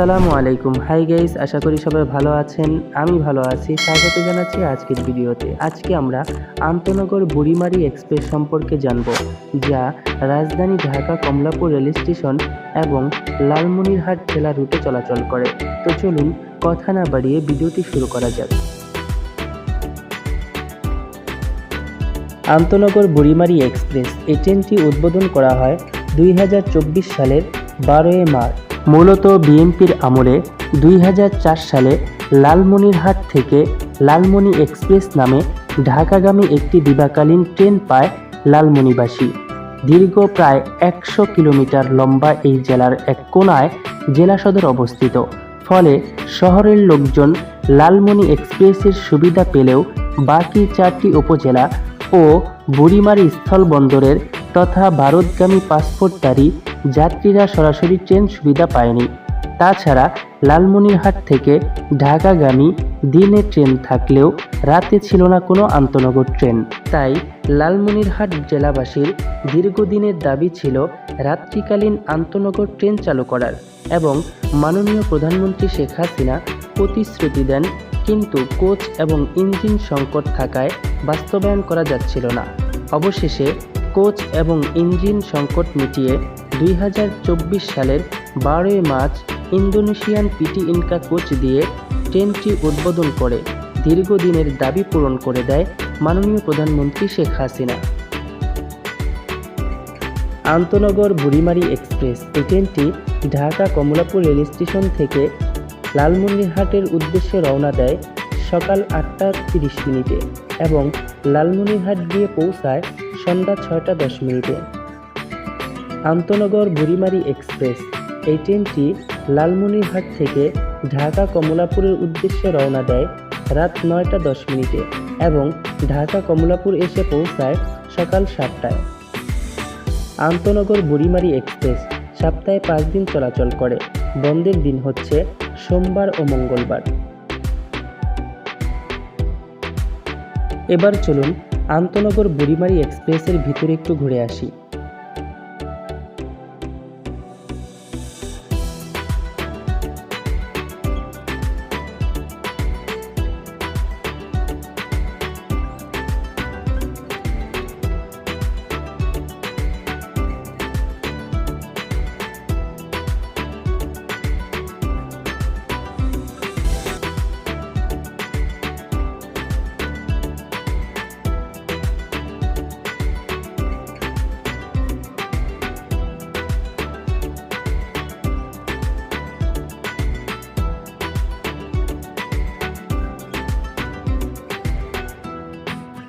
আসসালামু আলাইকুম। Hi guys আশা করি সবাই ভালো আছেন। আমি ভালো আছি। স্বাগত জানাচ্ছি আজকের ভিডিওতে। আজকে আমরা আন্তনগর বুড়িমারি এক্সপ্রেস সম্পর্কে জানব, যা রাজধানী ঢাকা কমলাপুর রেল স্টেশন এবং লালমনিরহাট জেলা রুটে চলাচল করে। তো চলুন কথা না বাড়িয়ে ভিডিওটি শুরু করা যাক। আন্তনগর বুড়িমারি এক্সপ্রেস এই ট্রেনটি উদ্বোধন করা হয় দুই হাজার চব্বিশ সালের বারোই মার্চ। মূলত বিএনপির আমলে দুই হাজার চার সালে লালমনিরহাট থেকে লালমনি এক্সপ্রেস নামে ঢাকাগামী একটি দিবাকালীন ট্রেন পায় লালমনিবাসী। দীর্ঘ প্রায় একশো কিলোমিটার লম্বা এই জেলার এক কোনায় জেলা সদর অবস্থিত। ফলে শহরের লোকজন লালমনি এক্সপ্রেসের সুবিধা পেলেও বাকি চারটি উপজেলা ও বুড়িমারি স্থলবন্দরের তথা ভারতগামী পাসপোর্টধারী যাত্রীরা সরাসরি ট্রেন সুবিধা পায়নি। তাছাড়া লালমনিরহাট থেকে ঢাকাগামী দিনে ট্রেন থাকলেও রাতে ছিল না কোনো আন্তনগর ট্রেন। তাই লালমনিরহাট জেলাবাসীর দীর্ঘদিনের দাবি ছিল রাত্রিকালীন আন্তনগর ট্রেন চালু করার এবং মাননীয় প্রধানমন্ত্রী শেখ হাসিনা প্রতিশ্রুতি দেন, কিন্তু কোচ এবং ইঞ্জিন সংকট থাকায় বাস্তবায়ন করা যাচ্ছিল না। অবশেষে কোচ এবং ইঞ্জিন সংকট মিটিয়ে দুই হাজার চব্বিশ সালের বারোই March Indonesian PT INKA coach দিয়ে ট্রেনটি উদ্বোধন করে, দীর্ঘদিনের দাবি পূরণ করে দেয় মাননীয় প্রধানমন্ত্রী শেখ হাসিনা। আন্তনগর বুড়িমারি এক্সপ্রেস এই ট্রেনটি ঢাকা কমলাপুর রেল স্টেশন থেকে লালমনিরহাটের উদ্দেশ্যে রওনা দেয় সকাল আটটা তিরিশ মিনিটে এবং লালমনিরহাট গিয়ে পৌঁছায় সন্ধ্যা ছয়টা দশ মিনিটে। আন্তনগর বুড়িমারি এক্সপ্রেস। এই ট্রেনটি লালমনিরহাট থেকে ঢাকা কমলাপুরের উদ্দেশ্যে রওনা দেয় রাত নয়টা দশ মিনিটে এবং ঢাকা কমলাপুর এসে পৌঁছায় সকাল সাতটায়। আন্তনগর বুড়িমারি এক্সপ্রেস সপ্তাহে পাঁচ দিন চলাচল করে। বন্ধের দিন হচ্ছে সোমবার ও মঙ্গলবার। এবার চলুন আন্তনগর বুড়িমারি এক্সপ্রেসের ভিতরে একটু ঘুরে আসি।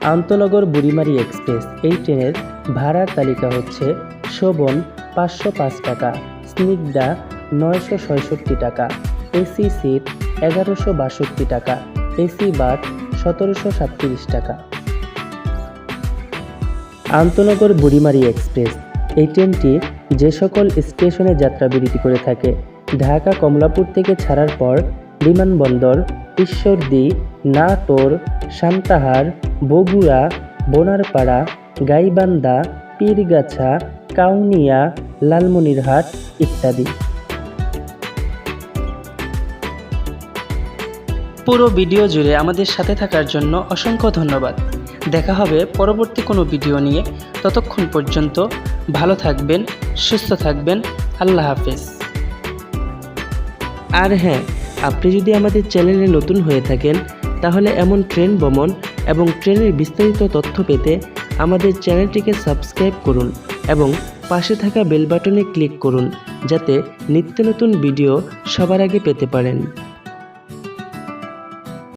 আন্তনগর বুড়িমারি এক্সপ্রেস এই ট্রেনের ভাড়ার তালিকা হচ্ছে শোভন পাঁচশো পাঁচ টাকা, স্নিগ্ধা নয়শো ছয়ষট্টি টাকা, এসি সিট এগারোশো বাষট্টি টাকা, এসি বাট সতেরোশো সাতত্রিশ টাকা। আন্তনগর বুড়িমারি এক্সপ্রেস এই ট্রেনটি যে সকল স্টেশনে যাত্রা যাত্রাবিরতি করে থাকে ঢাকা কমলাপুর থেকে ছাড়ার পর বিমানবন্দর ঈশ্বরদী নাটোর সান্তাহার বগুড়া বোনারপাড়া গাইবান্ধা পীরগাছা কাউনিয়া লালমনিরহাট ইত্যাদি। পুরো ভিডিও জুড়ে আমাদের সাথে থাকার জন্য অসংখ্য ধন্যবাদ। দেখা হবে পরবর্তী কোনো ভিডিও নিয়ে। ততক্ষণ পর্যন্ত ভালো থাকবেন সুস্থ থাকবেন। আল্লাহ হাফেজ। আর হ্যাঁ আপনি যদি আমাদের চ্যানেলে নতুন হয়ে থাকেন, তাহলে এমন ট্রেন ভ্রমণ এবং ট্রেনের বিস্তারিত তথ্য পেতে আমাদের চ্যানেলটিকে সাবস্ক্রাইব করুন এবং পাশে থাকা বেল বাটনে ক্লিক করুন, যাতে নিত্য নতুন ভিডিও সবার আগে পেতে পারেন।